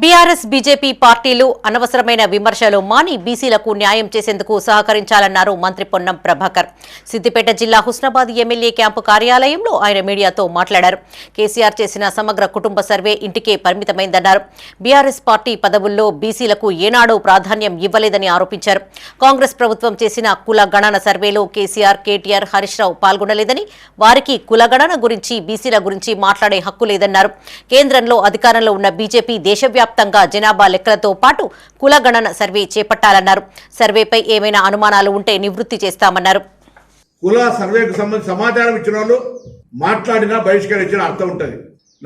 BRS BJP పార్టీలు అనవసరమైన విమర్శలు మాని బీసీలకు న్యాయం చేసేందుకు సహకరించాలన్నారు మంత్రి పొన్నం ప్రభాకర్. సిద్దిపేట జిల్లా హుస్నాబాద్ ఎమ్మెల్యే క్యాంపు కార్యాలయంలో ఆయన మీడియాతో మాట్లాడారు. కేసీఆర్ చేసిన సమగ్ర కుటుంబ సర్వే ఇంటికే పరిమితమైందన్నారు. బీఆర్ఎస్ పార్టీ పదవుల్లో బీసీలకు ఏనాడూ ప్రాధాన్యం ఇవ్వలేదని ఆరోపించారు. కాంగ్రెస్ ప్రభుత్వం చేసిన కుల గణన సర్వేలో కేసీఆర్ కేటీఆర్ హరీష్ రావు పాల్గొనలేదని వారికి కులగణన గురించి బీసీల గురించి మాట్లాడే హక్కు లేదన్నారు. కేంద్రంలో అధికారంలో ఉన్న బీజేపీ వ్యాప్తంగా జనాభా లెక్కలతో పాటు కులగణన సర్వే చేపట్టాలన్నారు. సర్వేపై ఏమైనా అనుమానాలు ఉంటే నివృత్తి చేస్తామన్నారు. కుల సర్వేకు సంబంధించి సమాచారం ఇచ్చిన వాళ్ళు మాట్లాడినా బహిష్కరించిన అర్థం ఉంటుంది.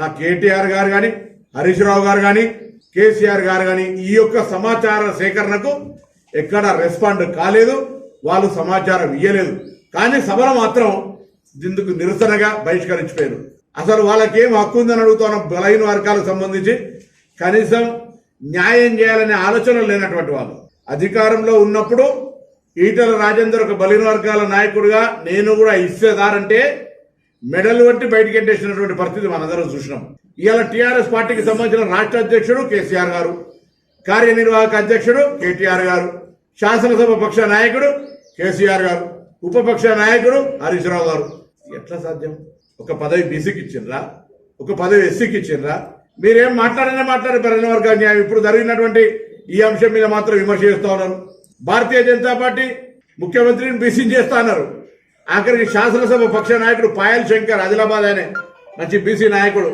నా కేటీఆర్ గారు కానీ హరీష్ రావు గారు కానీ కేసీఆర్ గారు కానీ ఈ యొక్క సమాచార సేకరణకు ఎక్కడ రెస్పాండ్ కాలేదు. వాళ్ళు సమాచారం ఇయ్యలేదు. కానీ సభలో మాత్రం ఇందుకు నిరసనగా బహిష్కరించిపోయారు. అసలు వాళ్ళకేం హక్కు ఉందని అడుగుతున్న బలహీన వర్గాలకు సంబంధించి. కనీసం న్యాయం చేయాలనే ఆలోచన లేనటువంటి వాళ్ళు. అధికారంలో ఉన్నప్పుడు ఈటల రాజేందర్ ఒక బలిన వర్గాల నాయకుడిగా నేను కూడా ఇచ్చేదారంటే మెడల్ వంటి బయటికి ఎట్టేసినటువంటి పరిస్థితి మనందరం చూసినాం. ఇవాళ టీఆర్ఎస్ పార్టీకి సంబంధించిన రాష్ట్ర అధ్యక్షుడు కేసీఆర్ గారు కార్యనిర్వాహక అధ్యక్షుడు కేటీఆర్ గారు శాసనసభ పక్ష నాయకుడు కేసీఆర్ గారు ఉపపక్ష నాయకుడు హరీష్ రావు గారు. ఎట్లా సాధ్యం? ఒక పదవి బీసీకి ఇచ్చిండ్రా? ఒక పదవి ఎస్సీకి ఇచ్చిండ్రా? మీరేం మాట్లాడనే మాట్లాడే పరిణ వర్గ న్యాయం. ఇప్పుడు జరిగినటువంటి ఈ అంశం మీద మాత్రం విమర్శ చేస్తా ఉన్నారు. భారతీయ జనతా పార్టీ ముఖ్యమంత్రిని బీసీ చేస్తా అన్నారు. ఆఖరికి శాసనసభ పక్ష నాయకుడు పాయల్ శంకర్ ఆదిలాబాద్ అనే మంచి బీసీ నాయకుడు.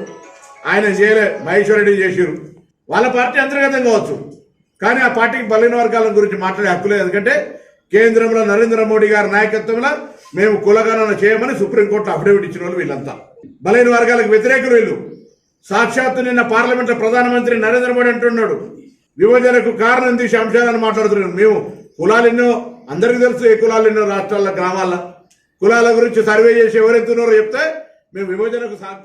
ఆయన చేయలే మహేశ్వర్ రెడ్డి చేసిరు వాళ్ళ పార్టీ అంతర్గతం కావచ్చు. కానీ ఆ పార్టీకి బలహీన వర్గాల గురించి మాట్లాడే హక్కు లేదు. ఎందుకంటే కేంద్రంలో నరేంద్ర మోడీ గారి నాయకత్వంలో మేము కులగణన చేయమని సుప్రీంకోర్టు అఫిడవిట్ ఇచ్చిన వాళ్ళు వీళ్ళంతా. బలహీన వర్గాలకు వ్యతిరేకులు వీళ్ళు. సాక్షాత్తు నిన్న పార్లమెంట్ ప్రధానమంత్రి నరేంద్ర మోడీ అంటున్నాడు. విభజనకు కారణం తీసే అంశాలను మాట్లాడుతున్నాం మేము కులాలు ఎన్నో అందరికీ తెలుసు ఏ కులాలు ఎన్నో రాష్ట్రాల గ్రామాల్లో కులాల గురించి సర్వే చేసి ఎవరెంతున్నారో చెప్తే మేము విభజనకు సాగు